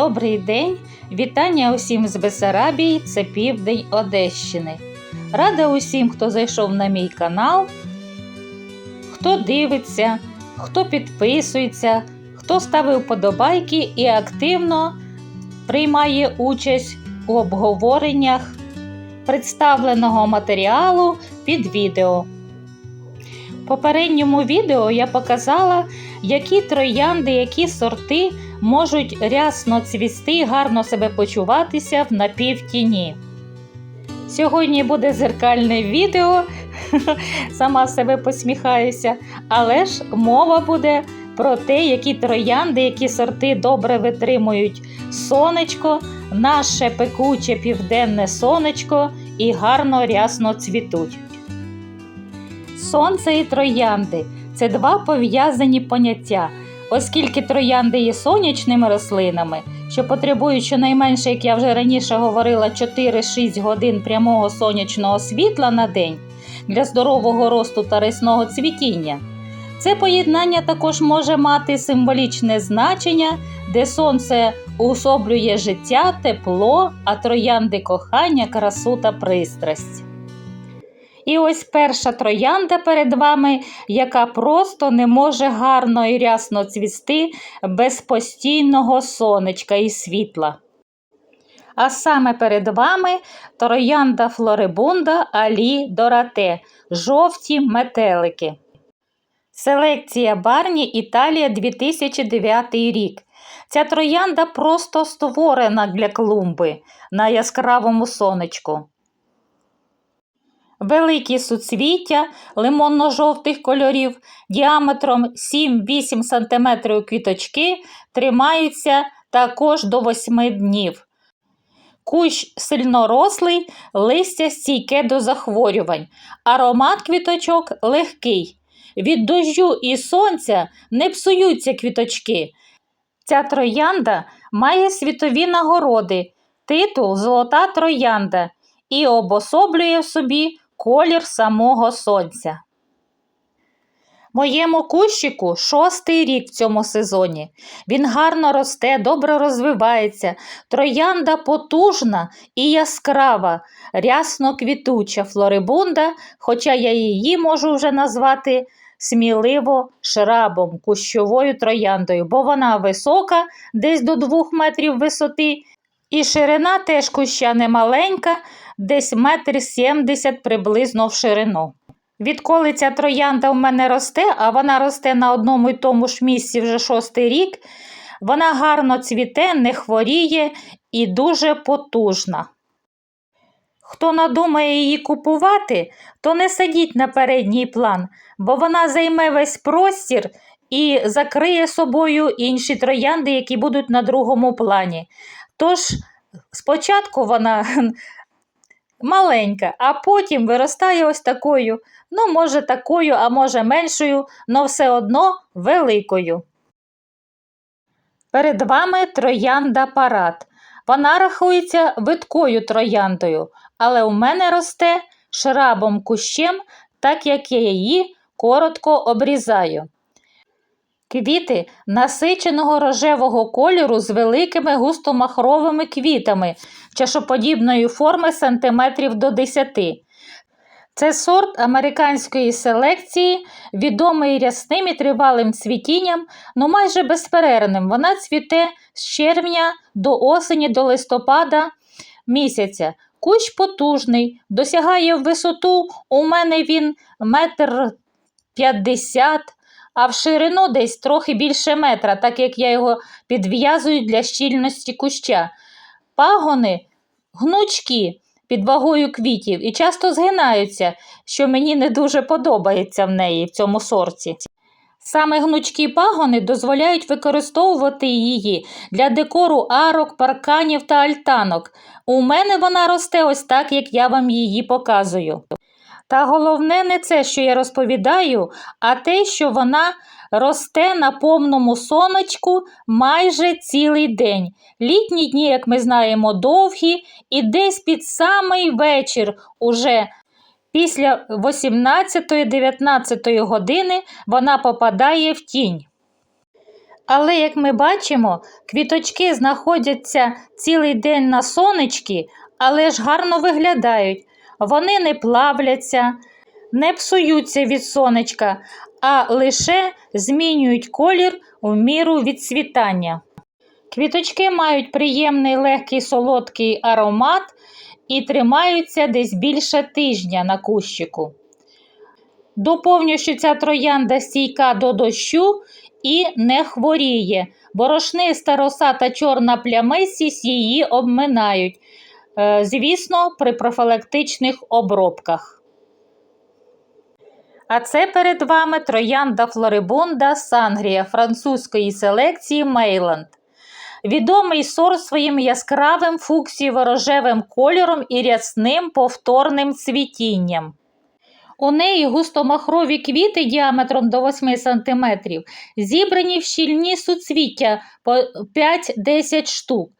Добрий день! Вітання усім з Бесарабії, це південь Одещини. Рада усім, хто зайшов на мій канал, хто дивиться, хто підписується, хто ставив подобайки і активно приймає участь у обговореннях представленого матеріалу під відео. В попередньому відео я показала, які троянди, які сорти можуть рясно цвісти і гарно себе почуватися в напівтіні. Сьогодні буде зеркальне відео, сама себе посміхаюся, але ж мова буде про те, які троянди, які сорти добре витримують сонечко, наше пекуче південне сонечко і гарно рясно цвітуть. Сонце і троянди це два пов'язані поняття, оскільки троянди є сонячними рослинами, що потребують щонайменше, як я вже раніше говорила, 4-6 годин прямого сонячного світла на день для здорового росту та рясного цвітіння. Це поєднання також може мати символічне значення, де сонце уособлює життя, тепло, а троянди кохання, красу та пристрасть. І ось перша троянда перед вами, яка просто не може гарно і рясно цвісти без постійного сонечка і світла. А саме перед вами троянда флорибунда Алі Дорате, жовті метелики. Селекція Барні Італія 2009 рік. Ця троянда просто створена для клумби на яскравому сонечку. Великі суцвіття лимонно-жовтих кольорів діаметром 7-8 см квіточки тримаються також до 8 днів. Кущ сильнорослий, листя стійке до захворювань, аромат квіточок легкий. Від дощу і сонця не псуються квіточки. Ця троянда має світові нагороди, титул Золота троянда і обособлює в собі колір самого сонця. Моєму кущику шостий рік в цьому сезоні. Він гарно росте, добре розвивається, троянда потужна і яскрава, рясно квітуча флорибунда, хоча я її можу вже назвати сміливо шрабом, кущовою трояндою, бо вона висока, десь до 2 метрів висоти, і ширина теж куща немаленька, десь метр сімдесят приблизно в ширину. Відколи ця троянда в мене росте, а вона росте на одному й тому ж місці вже шостий рік, вона гарно цвіте, не хворіє і дуже потужна. Хто надумає її купувати, то не садіть на передній план, бо вона займе весь простір і закриє собою інші троянди, які будуть на другому плані. Тож, спочатку вона маленька, а потім виростає ось такою, ну, може, такою, а може меншою, але все одно великою. Перед вами троянда парад. Вона рахується видкою трояндою, але у мене росте шрабом кущем, так як я її коротко обрізаю. Квіти насиченого рожевого кольору з великими густомахровими квітами чашоподібної форми сантиметрів до 10. Це сорт американської селекції, відомий рясним і тривалим цвітінням, ну майже безперервним. Вона цвіте з червня до осені до листопада місяця. Кущ потужний, досягає в висоту, у мене він метр п'ятдесят, а в ширину десь трохи більше метра, так як я його підв'язую для щільності куща. Пагони гнучкі під вагою квітів і часто згинаються, що мені не дуже подобається в неї в цьому сорті. Саме гнучкі пагони дозволяють використовувати її для декору арок, парканів та альтанок. У мене вона росте ось так, як я вам її показую. Та головне не це, що я розповідаю, а те, що вона росте на повному сонечку майже цілий день. Літні дні, як ми знаємо, довгі, і десь під самий вечір, уже після 18-19 години, вона попадає в тінь. Але, як ми бачимо, квіточки знаходяться цілий день на сонечки, але ж гарно виглядають. Вони не плавляться, не псуються від сонечка, а лише змінюють колір у міру відцвітання. Квіточки мають приємний легкий солодкий аромат і тримаються десь більше тижня на кущику. Доповню, що ця троянда стійка до дощу і не хворіє. Борошниста роса та чорна плямистість її обминають, звісно, при профілактичних обробках. А це перед вами троянда Флорибунда Сангрія французької селекції Мейланд. Відомий сорт своїм яскравим фуксієво-рожевим кольором і рясним повторним цвітінням. У неї густомахрові квіти діаметром до 8 см, зібрані в щільні суцвіття по 5-10 штук.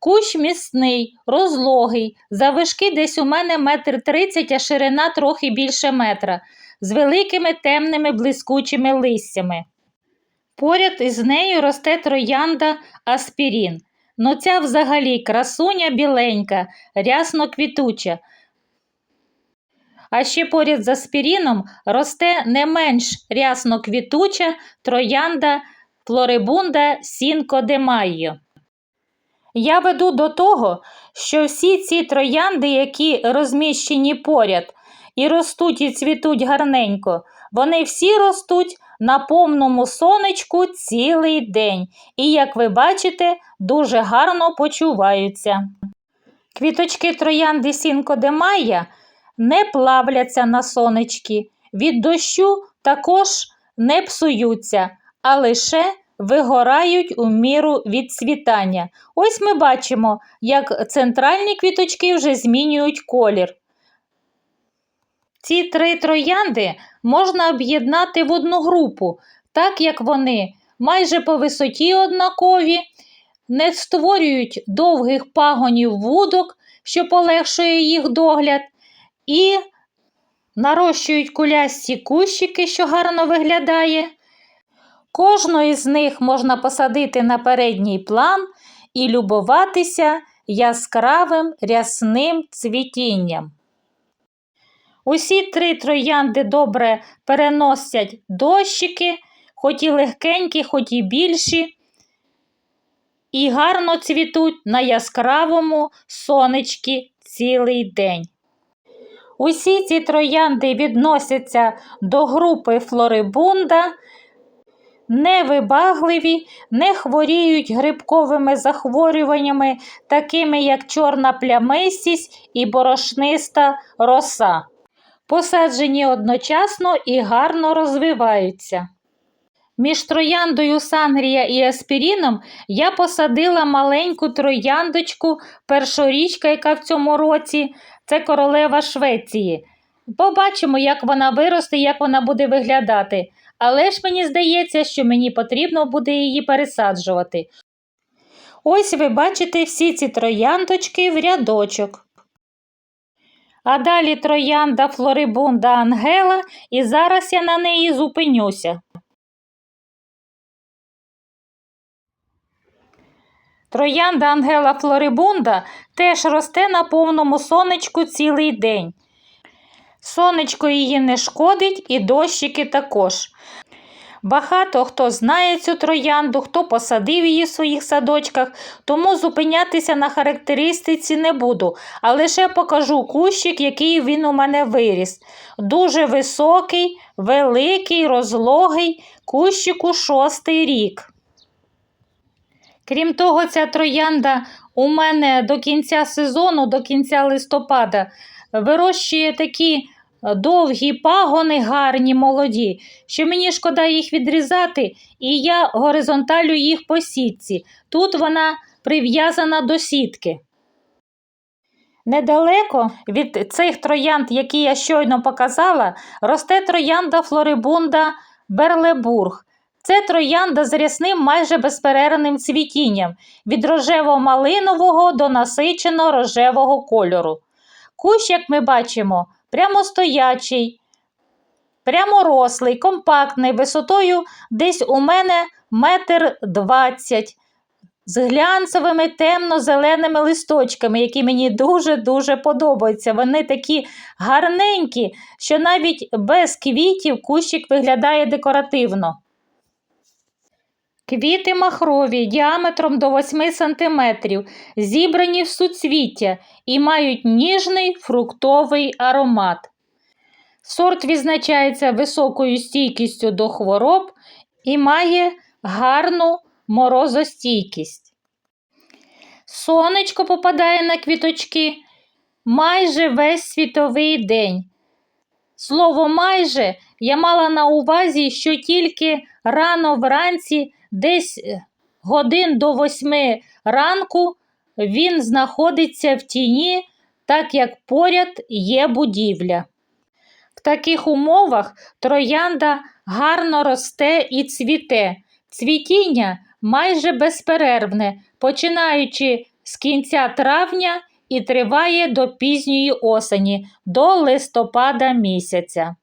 Кущ міцний, розлогий, завишки десь у мене метр тридцять, а ширина трохи більше метра, з великими темними блискучими листями. Поряд із нею росте троянда аспірін. Ну ця взагалі красуня біленька, рясно квітуча. А ще поряд з аспіріном росте не менш рясно квітуча троянда флорибунда Сінко де Майо. Я веду до того, що всі ці троянди, які розміщені поряд і ростуть і цвітуть гарненько, вони всі ростуть на повному сонечку цілий день і, як ви бачите, дуже гарно почуваються. Квіточки троянди Сінко де Майя не плавляться на сонечки, від дощу також не псуються, а лише вигорають у міру відцвітання. Ось ми бачимо, як центральні квіточки вже змінюють колір. Ці три троянди можна об'єднати в одну групу, так як вони майже по висоті однакові, не створюють довгих пагонів вудок, що полегшує їх догляд, і нарощують кулясті кущики, що гарно виглядає. Кожну із них можна посадити на передній план і любуватися яскравим рясним цвітінням. Усі три троянди добре переносять дощики, хоч і легкенькі, хоч і більші, і гарно цвітуть на яскравому сонечки цілий день. Усі ці троянди відносяться до групи флорибунда, невибагливі, не хворіють грибковими захворюваннями, такими як чорна плямистість і борошниста роса. Посаджені одночасно і гарно розвиваються. Між трояндою Сангрія і аспіріном я посадила маленьку трояндочку, першорічка, яка в цьому році це королева Швеції. Побачимо, як вона виросте, як вона буде виглядати. Але ж мені здається, що мені потрібно буде її пересаджувати. Ось ви бачите всі ці трояндочки в рядочок. А далі троянда Флорибунда Ангела, і зараз я на неї зупинюся. Троянда Ангела Флорибунда теж росте на повному сонечку цілий день. Сонечко її не шкодить і дощики також. Багато хто знає цю троянду, хто посадив її в своїх садочках, тому зупинятися на характеристиці не буду, а лише покажу кущик, який він у мене виріс. Дуже високий, великий, розлогий, кущику шостий рік. Крім того, ця троянда у мене до кінця сезону, до кінця листопада, вирощує такі е, довгі пагони, гарні, молоді, що мені шкода їх відрізати, і я горизонталю їх по сітці. Тут вона прив'язана до сітки. Недалеко від цих троянд, які я щойно показала, росте троянда Флорибунда Берлебург. Це троянда з рясним майже безперервним цвітінням від рожево-малинового до насичено рожевого кольору. Кущ, як ми бачимо, прямостоячий, пряморослий, компактний, висотою десь у мене метр двадцять. З глянцевими темно-зеленими листочками, які мені дуже-дуже подобаються. Вони такі гарненькі, що навіть без квітів кущик виглядає декоративно. Квіти махрові діаметром до 8 см, зібрані в суцвіття і мають ніжний фруктовий аромат. Сорт відзначається високою стійкістю до хвороб і має гарну морозостійкість. Сонечко попадає на квіточки майже весь світовий день. Слово майже я мала на увазі, що тільки рано вранці, десь е, годин до восьми ранку, він знаходиться в тіні, так як поряд є будівля. В таких умовах троянда гарно росте і цвіте. Цвітіння майже безперервне, починаючи з кінця травня і триває до пізньої осені, до листопада місяця.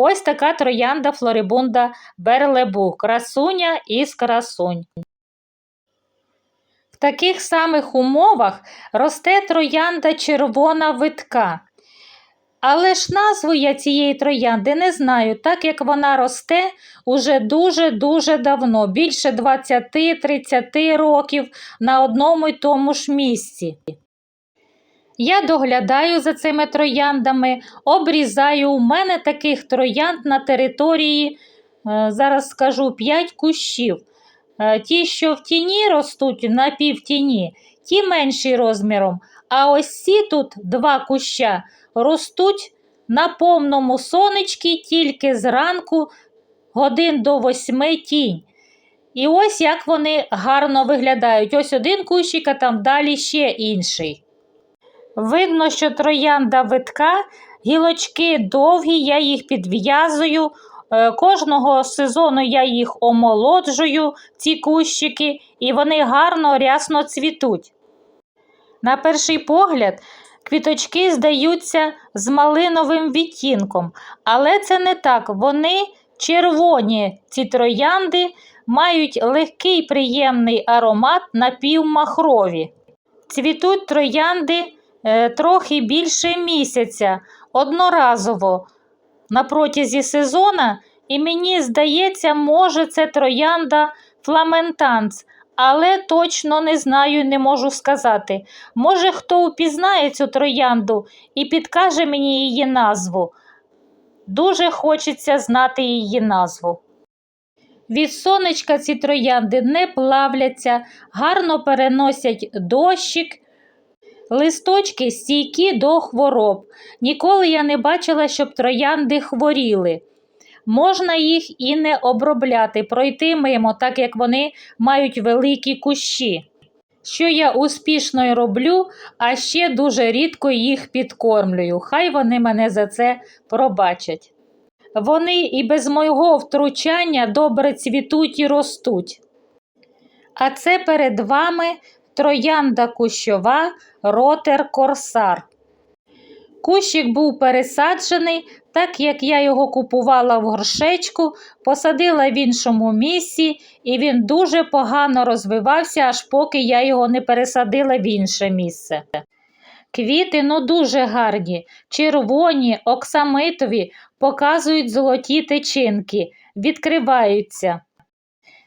Ось така троянда Флорибунда Берлебу, красуня із красунь. В таких самих умовах росте троянда червона витка. Але ж назву я цієї троянди не знаю, так як вона росте уже дуже-дуже давно, більше 20-30 років на одному й тому ж місці. Я доглядаю за цими трояндами, обрізаю. У мене таких троянд на території, е, зараз скажу, 5 кущів. Е, Ті, що в тіні ростуть на півтіні, ті менші розміром. А ось ці тут два куща ростуть на повному сонечці тільки зранку годин до восьми тінь. І ось як вони гарно виглядають. Ось один кущик, а там далі ще інший. Видно, що троянда витка, гілочки довгі, я їх підв'язую. Е, Кожного сезону я їх омолоджую, ці кущики, і вони гарно рясно цвітуть. На перший погляд, квіточки здаються з малиновим відтінком, але це не так. Вони червоні, ці троянди, мають легкий приємний аромат напівмахрові. Цвітуть троянди трохи більше місяця, одноразово на протязі сезона, і мені здається, може, це троянда фламентанц, але точно не знаю, не можу сказати. Може, хто упізнає цю троянду і підкаже мені її назву. Дуже хочеться знати її назву. Від сонечка ці троянди не плавляться, гарно переносять дощик, листочки стійкі до хвороб. Ніколи я не бачила, щоб троянди хворіли. Можна їх і не обробляти, пройти мимо, так як вони мають великі кущі. Що я успішно й роблю, а ще дуже рідко їх підкормлюю. Хай вони мене за це пробачать. Вони і без мого втручання добре цвітуть і ростуть. А це перед вами троянда кущова ротер корсар. Кущик був пересаджений, так як я його купувала в горшечку, посадила в іншому місці, і він дуже погано розвивався, аж поки я його не пересадила в інше місце. Квіти ну дуже гарні, червоні, оксамитові, показують золоті тичинки, відкриваються.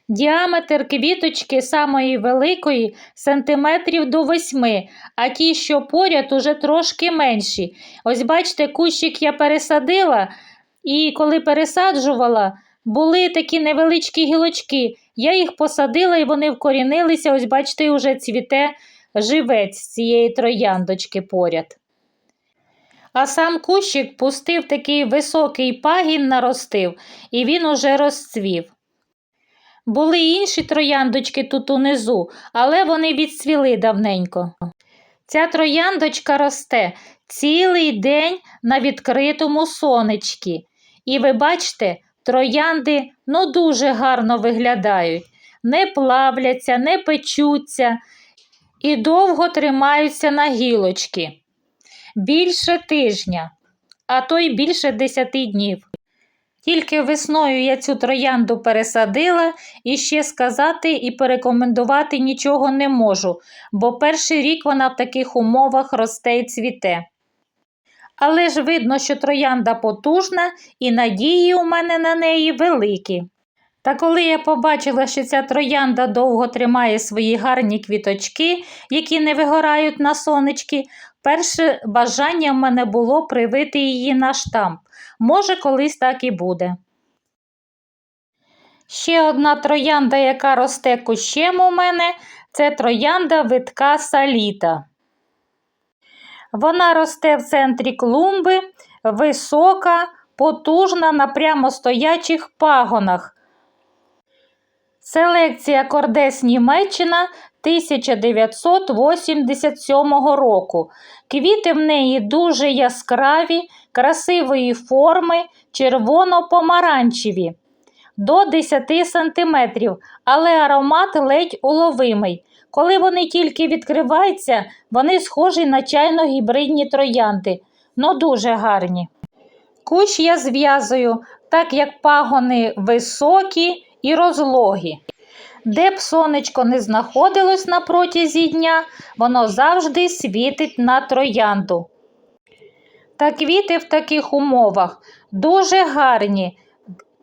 Діаметр квіточки самої великої сантиметрів до восьми, а ті, що поряд, уже трошки менші. Ось бачите, кущик я пересадила, і коли пересаджувала, були такі невеличкі гілочки. Я їх посадила і вони вкорінилися. Ось, бачите, вже цвіте живець цієї трояндочки поряд. А сам кущик пустив такий високий пагін наростив, і він уже розцвів. Були інші трояндочки тут унизу, але вони відцвіли давненько. Ця трояндочка росте цілий день на відкритому сонечці. І ви бачите, троянди ну дуже гарно виглядають, не плавляться, не печуться і довго тримаються на гілочки. Більше тижня, а то й більше десяти днів. Тільки весною я цю троянду пересадила і ще сказати і порекомендувати нічого не можу, бо перший рік вона в таких умовах росте і цвіте. Але ж видно, що троянда потужна і надії у мене на неї великі. Та коли я побачила, що ця троянда довго тримає свої гарні квіточки, які не вигорають на сонечки, перше бажання в мене було привити її на штамп. Може, колись так і буде. Ще одна троянда, яка росте кущем у мене, це троянда витка саліта. Вона росте в центрі клумби, висока, потужна на прямостоячих пагонах. Селекція Кордес Німеччина 1987 року. Квіти в неї дуже яскраві, красивої форми, червоно-помаранчеві до 10 см, але аромат ледь уловимий. Коли вони тільки відкриваються, вони схожі на чайно-гібридні троянди, но дуже гарні. Кущ я зв'язую, так як пагони високі і розлогі. Де б сонечко не знаходилось на протязі дня, воно завжди світить на троянду. Та квіти в таких умовах дуже гарні.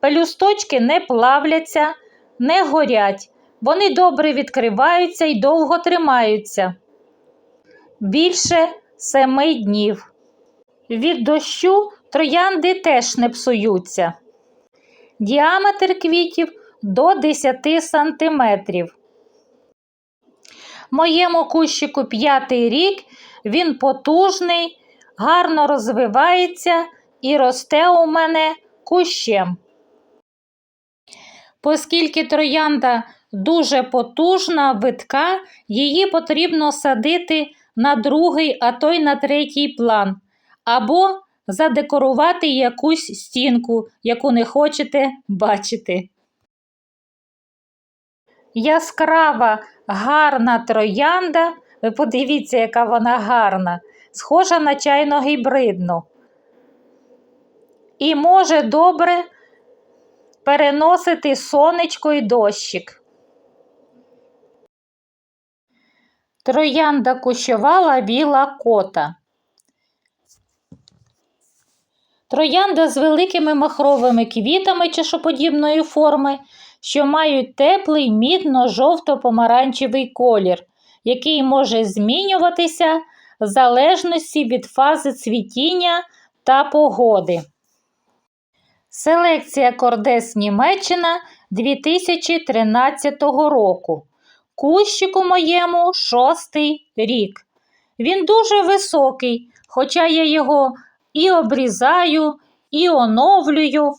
Пелюсточки не плавляться, не горять. Вони добре відкриваються і довго тримаються. Більше семи днів. Від дощу троянди теж не псуються. Діаметр квітів до 10 сантиметрів. Моєму кущику п'ятий рік він потужний, гарно розвивається і росте у мене кущем. Оскільки троянда дуже потужна, витка, її потрібно садити на другий, а то й на третій план, або задекорувати якусь стінку, яку не хочете бачити. Яскрава, гарна троянда, ви подивіться, яка вона гарна, схожа на чайно гібридну. І може добре переносити сонечко і дощик. Троянда кущова віла кота. Троянда з великими махровими квітами чашоподібної форми, що мають теплий мідно-жовто-помаранчевий колір, який може змінюватися в залежності від фази цвітіння та погоди. Селекція Кордес Німеччина 2013 року. Кущику моєму шостий рік. Він дуже високий, хоча я його і обрізаю, і оновлюю,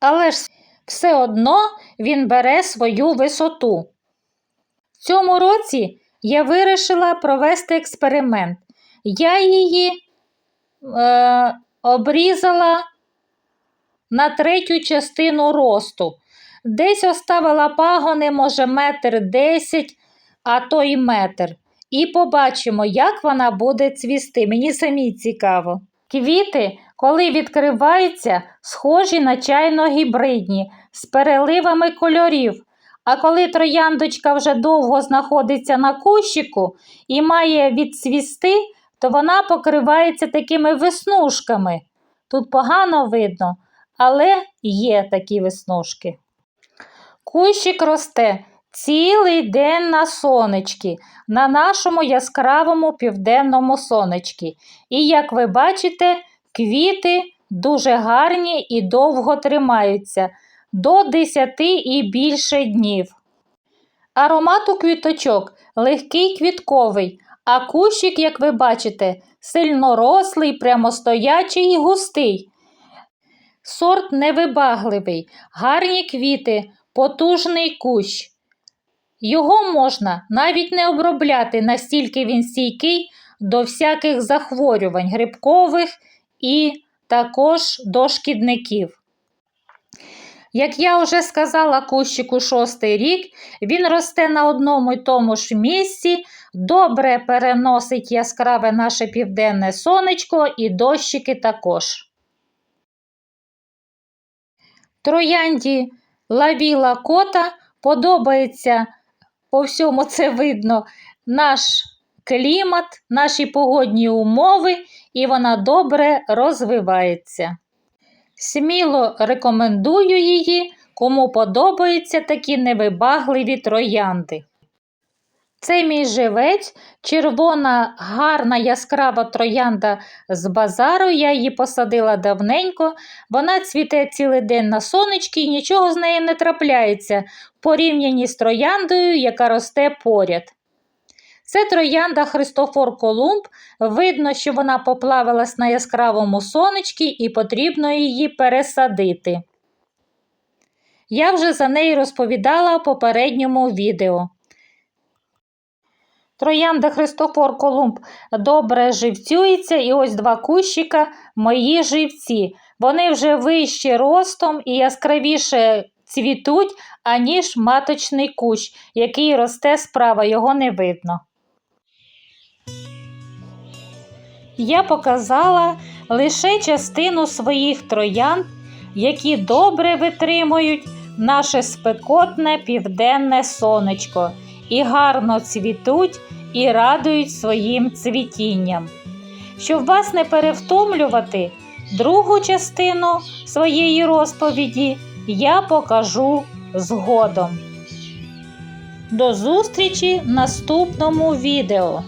але ж все одно він бере свою висоту. В цьому році я вирішила провести експеримент. Я її е, обрізала на третю частину росту. Десь оставила пагони, може, метр десять, а то й метр. І побачимо, як вона буде цвісти. Мені самі цікаво. Квіти, коли відкриваються, схожі на чайно-гібридні, з переливами кольорів. А коли трояндочка вже довго знаходиться на кущику і має відцвісти, то вона покривається такими веснушками. Тут погано видно, але є такі веснушки. Кущик росте цілий день на сонечки, на нашому яскравому південному сонечки. І, як ви бачите, квіти дуже гарні і довго тримаються до 10 і більше днів. Аромат у квіточок легкий квітковий, а кущик, як ви бачите, сильнорослий, прямостоячий і густий. Сорт невибагливий, гарні квіти, потужний кущ. Його можна навіть не обробляти, настільки він стійкий до всяких захворювань грибкових і також до шкідників. Як я вже сказала кущику шостий рік, він росте на одному й тому ж місці, добре переносить яскраве наше південне сонечко і дощики також. Троянді лавіла кота подобається, по всьому це видно, наш клімат, наші погодні умови, і вона добре розвивається. Сміло рекомендую її, кому подобаються такі невибагливі троянди. Це мій живець, червона, гарна яскрава троянда з базару. Я її посадила давненько. Вона цвіте цілий день на сонечки і нічого з нею не трапляється в порівнянні з трояндою, яка росте поряд. Це троянда Христофор Колумб. Видно, що вона поплавилась на яскравому сонечці і потрібно її пересадити. Я вже за неї розповідала в попередньому відео. Троянда Христофор Колумб добре живцюється, і ось два кущика мої живці. Вони вже вищі ростом і яскравіше цвітуть, аніж маточний кущ, який росте справа, його не видно. Я показала лише частину своїх троянд, які добре витримують наше спекотне південне сонечко і гарно цвітуть і радують своїм цвітінням. Щоб вас не перевтомлювати, другу частину своєї розповіді я покажу згодом. До зустрічі в наступному відео!